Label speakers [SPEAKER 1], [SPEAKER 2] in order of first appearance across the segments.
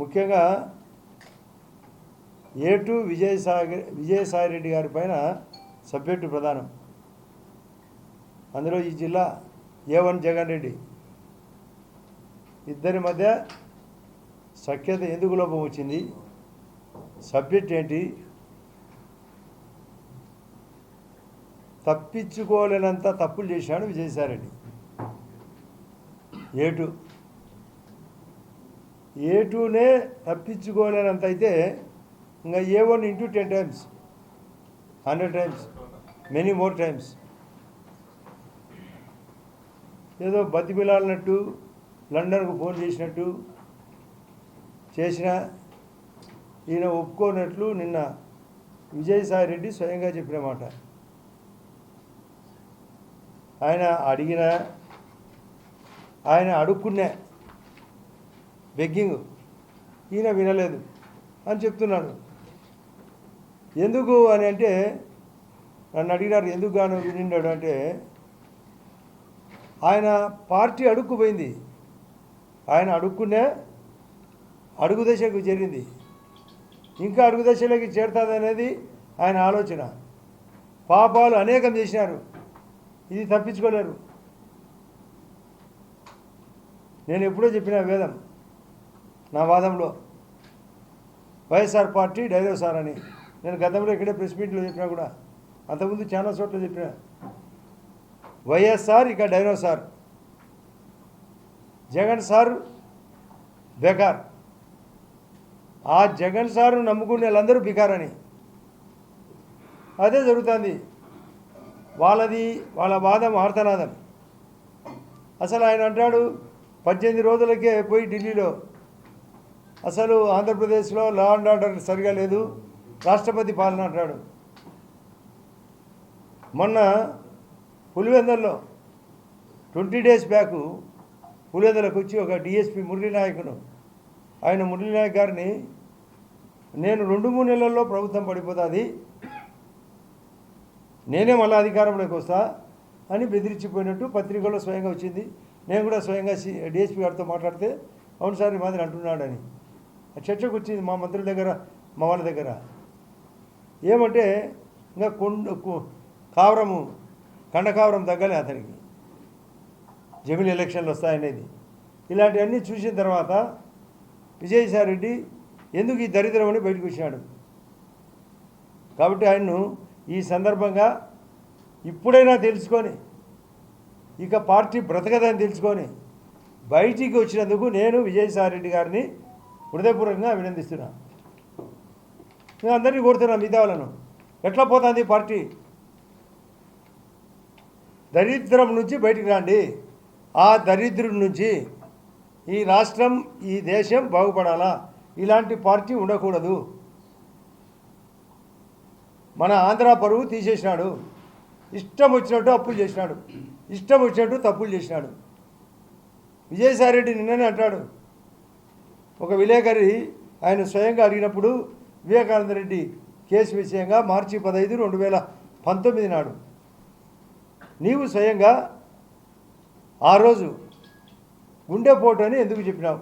[SPEAKER 1] ముఖ్యంగా ఏటు విజయసాయి విజయసాయి రెడ్డి గారి పైన సబ్జెక్టు ప్రధానం. అందులో ఈ జిల్లా ఏ వన్ జగన్ రెడ్డి. ఇద్దరి మధ్య సఖ్యత ఎందుకు లోపం వచ్చింది? సబ్జెక్ట్ ఏంటి? తప్పించుకోలేనంత తప్పులు చేశాడు విజయసాయి రెడ్డి ఏటు ఏ టూనే తప్పించుకోలేనంత అయితే ఇంకా ఏ one into ten times. Hundred times. Many more times. ఏదో బతిమిలాలన్నట్టు లండన్కు ఫోన్ చేసినట్టు చేసిన ఈయన ఒప్పుకోనట్లు నిన్న విజయసాయి రెడ్డి స్వయంగా చెప్పిన మాట. ఆయన అడిగిన ఆయన అడుక్కునే బెగ్గింగ్. ఈయన వినలేదు అని చెప్తున్నాడు. ఎందుకు అని అంటే నన్ను అడిగినారు ఎందుకు గాను వినిండాడు? అంటే ఆయన పార్టీ అడుక్కుపోయింది ఆయన అడుక్కునే అడుగు దశకు చేరింది. ఇంకా అడుగు దశలోకి చేరుతుంది అనేది ఆయన ఆలోచన. పాపాలు అనేకం చేసినారు. ఇది తప్పించుకోలేరు. నేను ఎప్పుడో చెప్పిన వేదం. నా వాదంలో. వైఎస్ఆర్ పార్టీ డైనోసార్ అని. నేను గతంలో ఇక్కడే ప్రెస్ మీట్లో చెప్పినా కూడా. అంతకుముందు చాలా చోట్ల చెప్పిన. వైఎస్ఆర్ ఇక డైనోసార్. Jagan sir Baker. ఆ జగన్ సారు నమ్ముకునే వాళ్ళందరూ బికారని. అదే జరుగుతుంది. వాళ్ళది వాళ్ళ వాదం ఆర్తనాదం. అసలు ఆయన అంటాడు పద్దెనిమిది రోజులకే పోయి ఢిల్లీలో అసలు ఆంధ్రప్రదేశ్లో లా అండ్ ఆర్డర్ సరిగా లేదు. రాష్ట్రపతి పాలన అంటాడు మొన్న పులివెందల్లో ట్వంటీ డేస్ బ్యాక్ పులివెందలకు వచ్చి ఒక డిఎస్పి మురళీ నాయకును ఆయన మురళీ నాయక్ గారిని నేను రెండు మూడు నెలల్లో ప్రభుత్వం పడిపోతుంది. నేనే మళ్ళీ అధికారంలోకి వస్తా అని బెదిరించిపోయినట్టు పత్రికల్లో స్వయంగా వచ్చింది. నేను కూడా స్వయంగా సి డిఎస్పీ గారితో మాట్లాడితే అవును సార్ ఈ మాదిరి అంటున్నాడని. చర్చకు వచ్చింది మా మంత్రుల దగ్గర మా వాళ్ళ దగ్గర. ఏమంటే ఇంకా కొండ కావరము కండకావరం తగ్గాలి అతనికి. జమిలి ఎలక్షన్లు వస్తాయనేది. ఇలాంటివన్నీ చూసిన తర్వాత విజయసాయి రెడ్డి ఎందుకు ఈ దరిద్రం అని బయటకు వచ్చాడు కాబట్టి ఆయన్ను ఈ సందర్భంగా ఇప్పుడైనా తెలుసుకొని ఇక పార్టీ బ్రతకదని తెలుసుకొని బయటికి వచ్చినందుకు నేను విజయసాయి రెడ్డి గారిని హృదయపూర్వకంగా అభినందిస్తున్నా నేను అందరినీ కోరుతున్నా మిగతా వాళ్ళను ఎట్లా పోతుంది పార్టీ? దరిద్రం నుంచి బయటికి రండి. ఆ దరిద్రం నుంచి ఈ రాష్ట్రం ఈ దేశం బాగుపడాలా? ఇలాంటి పార్టీ ఉండకూడదు. మన ఆంధ్ర పరువు తీసేసినాడు. ఇష్టం వచ్చినట్టు అప్పులు చేసినాడు. ఇష్టం వచ్చినట్టు తప్పులు చేసినాడు. విజయసాయి రెడ్డి నిన్ననే అంటాడు. ఒక విలేకరి ఆయన స్వయంగా అడిగినప్పుడు వివేకానంద రెడ్డి కేసు విషయంగా మార్చి పదహైదు రెండు వేల పంతొమ్మిది నాడు. నీవు స్వయంగా ఆ రోజు గుండెపోటు అని ఎందుకు చెప్పినావు?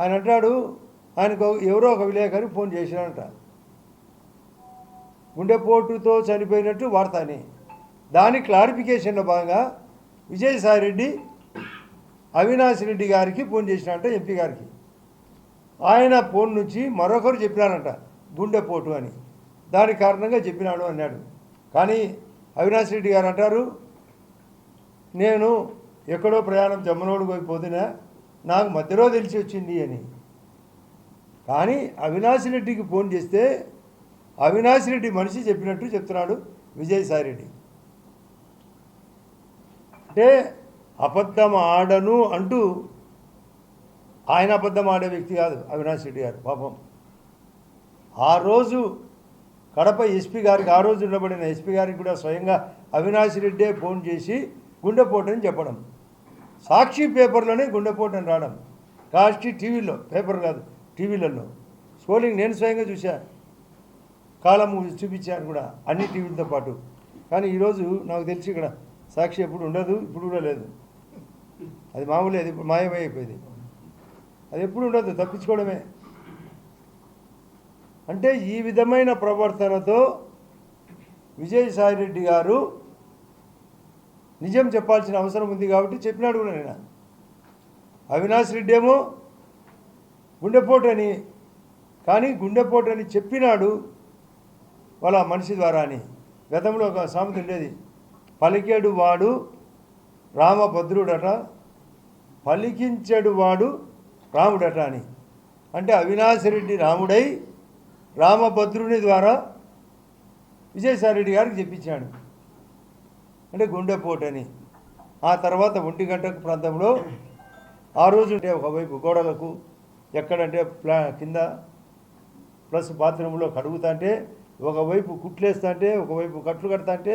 [SPEAKER 1] ఆయన అంటాడు ఆయనకు ఎవరో ఒక విలేకరి ఫోన్ చేసినాడంట. గుండెపోటుతో చనిపోయినట్టు వార్త అని. దాని క్లారిఫికేషన్లో భాగంగా విజయసాయి రెడ్డి అవినాష్ రెడ్డి గారికి ఫోన్ చేసినాడంట ఎంపీ గారికి. ఆయన ఫోన్ నుంచి మరొకరు చెప్పినారంట గుండెపోటు అని. దాని కారణంగా చెప్పినాడు అన్నాడు. కానీ అవినాష్ రెడ్డి గారు అంటారు నేను ఎక్కడో ప్రయాణం జమ్మనోడు పోయిపోతున్నా నాకు మధ్యలో తెలిసి వచ్చింది అని. కానీ అవినాష్ రెడ్డికి ఫోన్ చేస్తే అవినాష్ రెడ్డి మనిషి చెప్పినట్టు చెప్తున్నాడు విజయసాయి రెడ్డి. అంటే అబద్ధం ఆడను అంటూ ఆయన అబద్ధం ఆడే వ్యక్తి కాదు అవినాష్ రెడ్డి గారు పాపం. ఆ రోజు కడప ఎస్పీ గారికి ఆ రోజు ఉండబడిన ఎస్పీ గారికి కూడా స్వయంగా అవినాష్ రెడ్డే ఫోన్ చేసి గుండెపోటని అని చెప్పడం. సాక్షి పేపర్లోనే గుండెపోటని అని రావడం. కాస్ట్ టీవీలో పేపర్ కాదు టీవీలలో. స్కోలింగ్ నేను స్వయంగా చూశాను కాలం చూపించాను కూడా అన్ని టీవీలతో పాటు. కానీ ఈరోజు నాకు తెలిసి ఇక్కడ సాక్షి ఎప్పుడు ఉండదు ఇప్పుడు కూడా లేదు. అది మామూలే అది ఇప్పుడు మాయమైపోయింది అది ఎప్పుడు ఉండదు తప్పించుకోవడమే. అంటే ఈ విధమైన ప్రవర్తనతో విజయసాయిరెడ్డి గారు నిజం చెప్పాల్సిన అవసరం ఉంది కాబట్టి చెప్పినాడు కూడా నేను. అవినాష్ రెడ్డి ఏమో గుండెపోటు అని కానీ గుండెపోటు అని చెప్పినాడు వాళ్ళ మనిషి ద్వారా అని గతంలో ఒక సామెత ఉండేది పలికేడు వాడు రామభద్రుడట పలికించడు వాడు రాముడట అని అంటే అవినాశరెడ్డి రాముడై రామభద్రుని ద్వారా విజయసాయిరెడ్డి గారికి చెప్పించాడు. అంటే గుండెపోటని. ఆ తర్వాత ఒంటి గంటకు ప్రాంతంలో ఆ రోజు ఉంటే ఒకవైపు గోడలకు ఎక్కడంటే ప్లా కింద ప్లస్ బాత్రూంలో కడుగుతా అంటే ఒకవైపు కుట్లేస్తా అంటే ఒకవైపు కట్లు కడతా అంటే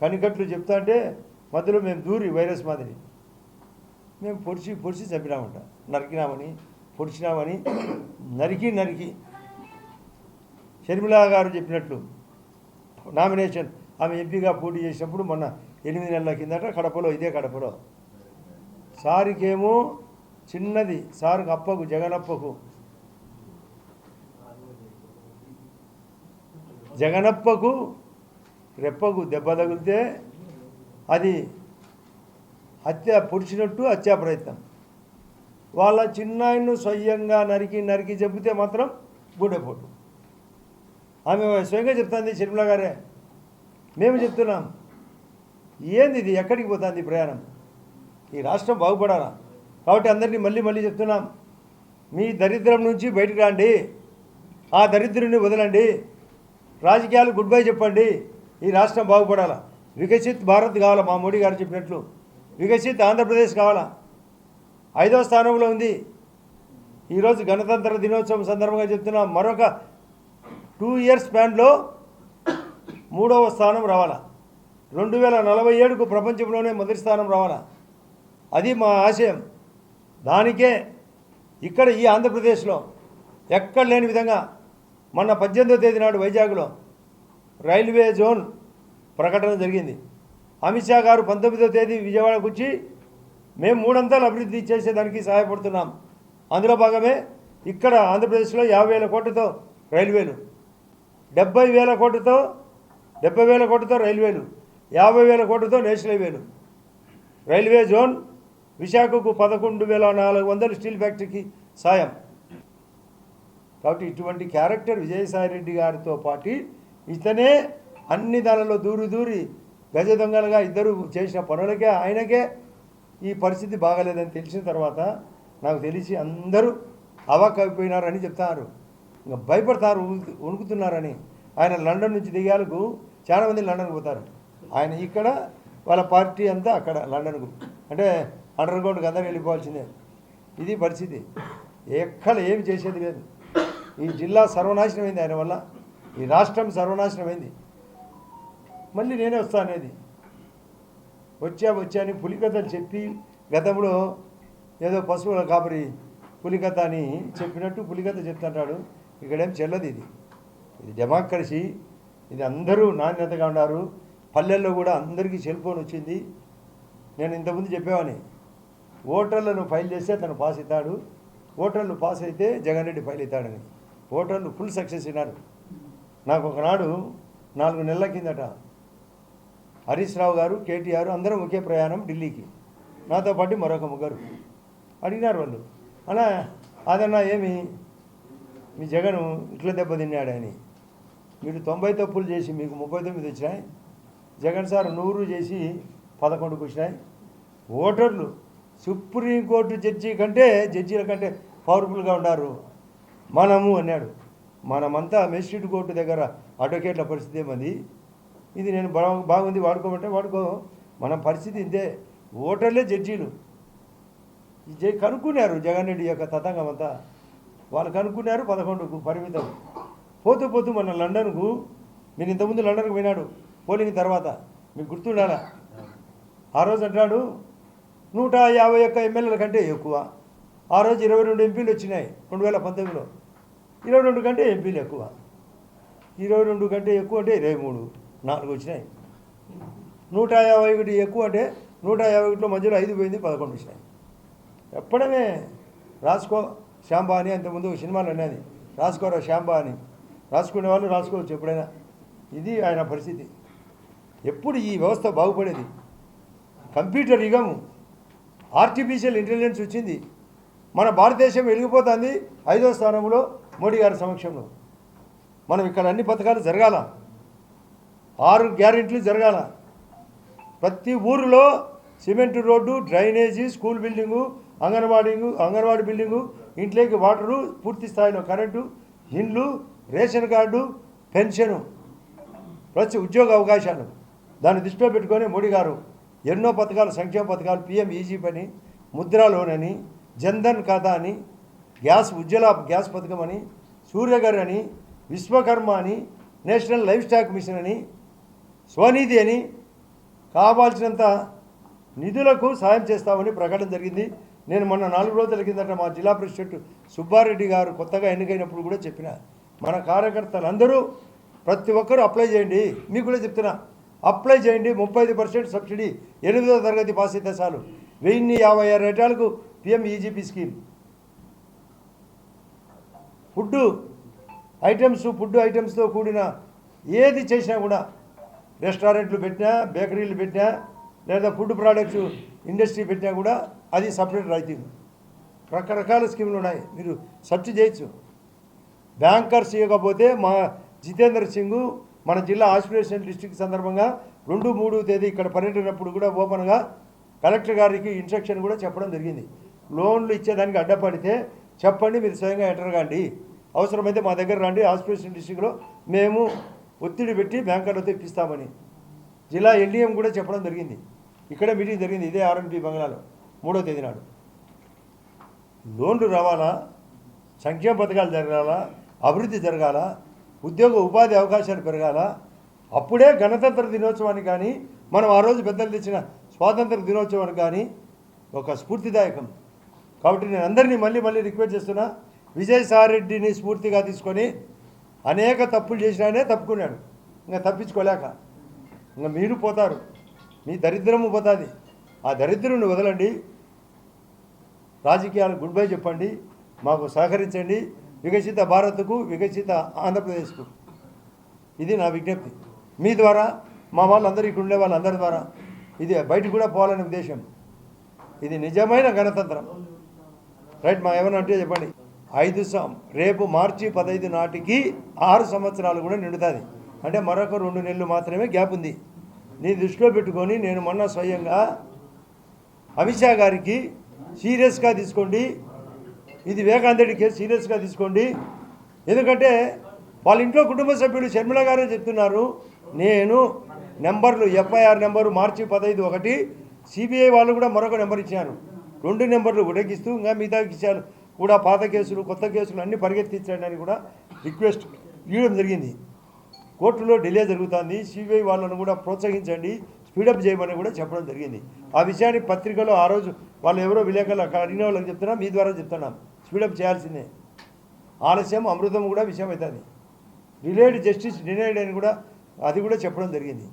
[SPEAKER 1] కనికట్లు చెప్తా అంటే మధ్యలో మేము దూరి వైరస్ మాదిరి. మేము పొడిచి పొడిచి చంపినామంట. నరికినామని పొడిచినామని నరికి నరికి షర్మిలా గారు చెప్పినట్లు నామినేషన్ ఆమె ఎంపీగా పోటీ చేసినప్పుడు మొన్న ఎనిమిది నెలల కిందట కడపలో ఇదే కడపలో. సారికేమో చిన్నది సారుకు అప్పకు జగనప్పకు జగనప్పకు రెప్పకు దెబ్బ తగిలితే అది హత్య పొడిచినట్టు హత్యా ప్రయత్నం. వాళ్ళ చిన్నాయన్ను స్వయంగా నరికి నరికి చెబితే మాత్రం గుండెపోటు ఆమె స్వయంగా చెప్తుంది షర్మిల గారే మేము చెప్తున్నాం. ఏంది ఇది? ఎక్కడికి పోతుంది ఈ ప్రయాణం? ఈ రాష్ట్రం బాగుపడాలా? కాబట్టి అందరినీ మళ్ళీ మళ్ళీ చెప్తున్నాం. మీ దరిద్రం నుంచి బయటకు రండి. ఆ దరిద్రుని వదలండి. రాజకీయాలు గుడ్ బై చెప్పండి. ఈ రాష్ట్రం బాగుపడాలా? వికసిత్ భారత్ కావాలా? మా మోడీ గారు చెప్పినట్లు. వికసిత్ ఆంధ్రప్రదేశ్ కావాలా? ఐదవ స్థానంలో ఉంది. ఈరోజు గణతంత్ర దినోత్సవం సందర్భంగా చెప్తున్న మరొక టూ ఇయర్స్ స్పాన్లో మూడవ స్థానం రావాలా? రెండు వేల నలభై ఏడుకు ప్రపంచంలోనే మొదటి స్థానం రావాలా? అది మా ఆశయం. దానికే ఇక్కడ ఈ ఆంధ్రప్రదేశ్లో ఎక్కడ లేని విధంగా మొన్న పద్దెనిమిదో తేదీ నాడు వైజాగ్లో రైల్వే జోన్ ప్రకటన జరిగింది. అమిత్ షా గారు పంతొమ్మిదో తేదీ విజయవాడకు వచ్చి మేము మూడంతాలు అభివృద్ధి చేసేదానికి సహాయపడుతున్నాం. అందులో భాగమే ఇక్కడ ఆంధ్రప్రదేశ్లో యాభై వేల కోట్లతో రైల్వేలు. డెబ్బై వేల కోట్లతో డెబ్బై వేల కోట్లతో రైల్వేలు. యాభై వేల కోట్లతో నేషనల్ హైవేలు. రైల్వే జోన్ విశాఖకు పదకొండు వేల నాలుగు వందలు స్టీల్ ఫ్యాక్టరీకి సాయం. కాబట్టి ఇటువంటి క్యారెక్టర్ విజయసాయిరెడ్డి గారితో పాటు ఇతనే అన్ని దానిలో దూరి దూరి గజ దొంగలుగా ఇద్దరు చేసిన పనులకే ఆయనకే ఈ పరిస్థితి బాగాలేదని తెలిసిన తర్వాత నాకు తెలిసి అందరూ అవాక్ అయిపోయినారని చెప్తారు. ఇంకా భయపడతారు వణుకుతున్నారని ఆయన లండన్ నుంచి దిగాలకు చాలా మంది లండన్కి పోతారు. ఆయన ఇక్కడ వాళ్ళ పార్టీ అంతా అక్కడ లండన్కు. అంటే అండర్ గ్రౌండ్కి అందరూ వెళ్ళిపోవాల్సిందే. ఇది పరిస్థితి. ఎక్కడ ఏమి చేసేది లేదు. ఈ జిల్లా సర్వనాశనమైంది ఆయన వల్ల. ఈ రాష్ట్రం సర్వనాశనమైంది. మళ్ళీ నేనే వస్తాను అనేది. వచ్చా వచ్చా అని పులికథలు చెప్పి గతంలో ఏదో పశువుల కాపరి పులికథ అని చెప్పినట్టు పులికథ చెప్తుంటాడు. ఇక్కడేం చెల్లది ఇది. ఇది డెమోక్రసీ. ఇది అందరూ నాణ్యతగా ఉన్నారు. పల్లెల్లో కూడా అందరికీ సెల్ ఫోన్ వచ్చింది. నేను ఇంతకుముందు చెప్పేవాని ఓటర్లను ఫైల్ చేస్తే తను పాస్ అవుతాడు. ఓటర్లు పాస్ అయితే జగన్ రెడ్డి ఫైల్ అవుతాడని ఓటర్లు ఫుల్ సక్సెస్ అయినారు. నాకు ఒకనాడు నాలుగు నెలల కిందట హరీష్ రావు గారు కేటీఆర్ అందరం ఒకే ప్రయాణం ఢిల్లీకి. నాతో పాటు మరొక ముగ్గురు. అడిగినారు వాళ్ళు. అలా అదన్నా ఏమి? మీ జగన్ ఇట్లా దెబ్బతిన్నాడు అని మీరు తొంభై తప్పులు చేసి మీకు ముప్పై తొమ్మిది వచ్చినాయి. జగన్ సార్ నూరు చేసి పదకొండుకు వచ్చినాయి. ఓటర్లు సుప్రీంకోర్టు జడ్జి కంటే జడ్జీల కంటే పవర్ఫుల్గా ఉన్నారు మనము అన్నాడు. మనమంతా మెజిస్ట్రేట్ కోర్టు దగ్గర అడ్వకేట్ల పరిస్థితి ఏమంది? ఇది నేను బాగుంది వాడుకోమంటే వాడుకో. మన పరిస్థితి ఇంతే ఓటర్లే జడ్జీలు. ఈ కనుక్కున్నారు జగన్ రెడ్డి యొక్క తతంగం అంతా. వాళ్ళు కనుక్కున్నారు పదకొండుకు పరిమితం. పోతూ పోతూ మన లండన్కు నేను ఇంతకుముందు లండన్కు పోయినాడు పోలింగ్ తర్వాత. మీకు గుర్తుండాలా? ఆ రోజు అంటున్నాడు నూట యాభై ఒక్క ఎమ్మెల్యేల కంటే ఎక్కువ. ఆ రోజు ఇరవై రెండు ఎంపీలు వచ్చినాయి రెండు వేల పంతొమ్మిదిలో. ఇరవై రెండు కంటే ఎంపీలు ఎక్కువ. ఇరవై రెండు కంటే ఎక్కువ అంటే ఇరవై మూడు. నాలుగు వచ్చినాయి. నూట యాభై ఒకటి ఎక్కువ అంటే నూట యాభై ఒకటిలో మధ్యలో ఐదు పోయింది పదకొండు వచ్చినాయి. చెప్పడమే రాసుకో శాంబా అని అంతకుముందు సినిమాలు అనేది రాసుకోరా శాంబా అని రాసుకునే వాళ్ళు రాసుకోవచ్చు ఎప్పుడైనా. ఇది ఆయన పరిస్థితి. ఎప్పుడు ఈ వ్యవస్థ బాగుపడేది? కంప్యూటర్ యుగము. ఆర్టిఫిషియల్ ఇంటెలిజెన్స్ వచ్చింది. మన భారతదేశం వెలిగిపోతుంది ఐదో స్థానంలో మోడీ గారి సమక్షంలో. మనం ఇక్కడ అన్ని పథకాలు జరగాల? ఆరు గ్యారెంట్లు జరగాల. ప్రతి ఊరిలో cement road drainage school building anganwadi anganwadi building ఇంట్లోకి వాటరు పూర్తి స్థాయిలో కరెంటు ఇండ్లు రేషన్ కార్డు పెన్షను ప్రతి ఉద్యోగ అవకాశాలు. దాన్ని దృష్టిలో పెట్టుకొని మోడీ గారు ఎన్నో పథకాలు సంక్షేమ పథకాలు పిఎం ఈజీ పని ముద్రా లోన్ అని జన్ధన్ ఖాతా అని గ్యాస్ ఉజ్వల గ్యాస్ పథకం అని సూర్యగర్ అని విశ్వకర్మ అని నేషనల్ లైఫ్ స్టాక్ మిషన్ అని స్వనిధి అని కావాల్సినంత నిధులకు సాయం చేస్తామని ప్రకటన జరిగింది. నేను మొన్న నాలుగు రోజుల కిందట మా జిల్లా ప్రెసిడెంట్ సుబ్బారెడ్డి గారు కొత్తగా ఎన్నికైనప్పుడు కూడా చెప్పిన మన కార్యకర్తలందరూ ప్రతి ఒక్కరూ అప్లై చేయండి. మీకు కూడా చెప్తున్నా అప్లై చేయండి. ముప్పై ఐదు పర్సెంట్ సబ్సిడీ ఎనిమిదో తరగతి పాస్ అయితే చాలు. వెయ్యి యాభై ఆరు రేటాలకు PM EGP scheme. Food items food ఐటమ్స్తో కూడిన ఏది చేసినా కూడా రెస్టారెంట్లు పెట్టినా బేకరీలు పెట్టినా లేదా ఫుడ్ ప్రోడక్ట్స్ ఇండస్ట్రీ పెట్టినా కూడా అది సపరేట్ రైతు. రకరకాల స్కీములు ఉన్నాయి. మీరు సెర్చ్ చేయొచ్చు. బ్యాంకర్స్ ఇవ్వకపోతే మా జితేందర్ సింగ్ మన జిల్లా ఆస్పిరేషన్ డిస్టిక్ సందర్భంగా రెండు మూడు తేదీ ఇక్కడ పర్యటనప్పుడు కూడా ఓపెన్గా కలెక్టర్ గారికి ఇన్స్ట్రక్షన్ కూడా చెప్పడం జరిగింది. లోన్లు ఇచ్చేదానికి అడ్డపడితే చెప్పండి మీరు స్వయంగా ఎంటర్ కాండి. అవసరమైతే మా దగ్గర రండి ఆస్పిరేషన్ డిస్టిక్లో మేము ఒత్తిడి పెట్టి బ్యాంకర్లతో ఇప్పిస్తామని జిల్లా ఎన్డీఎం కూడా చెప్పడం జరిగింది. ఇక్కడే మీటింగ్ జరిగింది. ఇదే ఆర్ఎన్పి బంగ్లాలో మూడో తేదీ నాడు. లోన్లు రావాలా? సంక్షేమ పథకాలు జరగాల? అభివృద్ధి జరగాల? ఉద్యోగ ఉపాధి అవకాశాలు పెరగాల? అప్పుడే గణతంత్ర దినోత్సవానికి కానీ మనం ఆ రోజు పెద్దలు తెచ్చిన స్వాతంత్ర దినోత్సవానికి కానీ ఒక స్ఫూర్తిదాయకం. కాబట్టి నేను అందరినీ మళ్ళీ మళ్ళీ రిక్వెస్ట్ చేస్తున్నా విజయసాయిరెడ్డిని స్ఫూర్తిగా తీసుకొని అనేక తప్పులు చేసినానే తప్పుకున్నాడు ఇంకా తప్పించుకోలేక. ఇంకా మీరు పోతారు. మీ దరిద్రము పోతుంది. ఆ దరిద్రుని వదలండి. రాజకీయాలకు గుడ్ బై చెప్పండి. మాకు సహకరించండి. వికసిత భారత్కు వికసిత ఆంధ్రప్రదేశ్కు. ఇది నా విజ్ఞప్తి. మీ ద్వారా మా వాళ్ళందరూ ఇక్కడ ఉండే వాళ్ళందరి ద్వారా ఇది బయటకు కూడా పోవాలనే ఉద్దేశం. ఇది నిజమైన గణతంత్రం. రైట్ మా ఏమైనా అంటే చెప్పండి. ఐదు సం రేపు మార్చి పదహైదు నాటికి ఆరు సంవత్సరాలు కూడా నిండుతుంది. అంటే మరొక రెండు నెలలు మాత్రమే గ్యాప్ ఉంది. నీ దృష్టిలో పెట్టుకొని నేను మొన్న స్వయంగా అమిత్ షా గారికి సీరియస్గా తీసుకోండి. ఇది వివేకానంద రెడ్డి కేసు సీరియస్గా తీసుకోండి. ఎందుకంటే వాళ్ళ ఇంట్లో కుటుంబ సభ్యులు షర్మిల గారే చెప్తున్నారు. నేను నెంబర్లు ఎఫ్ఐఆర్ నెంబరు మార్చి పదహైదు ఒకటి సిబిఐ వాళ్ళు కూడా మరొక నెంబర్ ఇచ్చాను రెండు నెంబర్లు ఉడకిస్తూ ఇంకా మిగతా ఇచ్చాను కూడా పాత కేసులు కొత్త కేసులు అన్నీ పరిగెత్తించడానికి కూడా రిక్వెస్ట్ ఇవ్వడం జరిగింది. కోర్టులో డిలే జరుగుతుంది. సిబిఐ వాళ్ళను కూడా ప్రోత్సహించండి స్పీడప్ చేయమని కూడా చెప్పడం జరిగింది. ఆ విషయాన్ని పత్రికలో ఆ రోజు వాళ్ళు ఎవరో విలేకరులు అక్కడ అడిగిన వాళ్ళకి చెప్తున్నా మీ ద్వారా చెప్తున్నాం. స్పీడప్ చేయాల్సిందే. ఆలస్యం అమృతం కూడా విషయం అవుతుంది డిలేడ్ జస్టిస్ డినైడ్ అని కూడా అది కూడా చెప్పడం జరిగింది.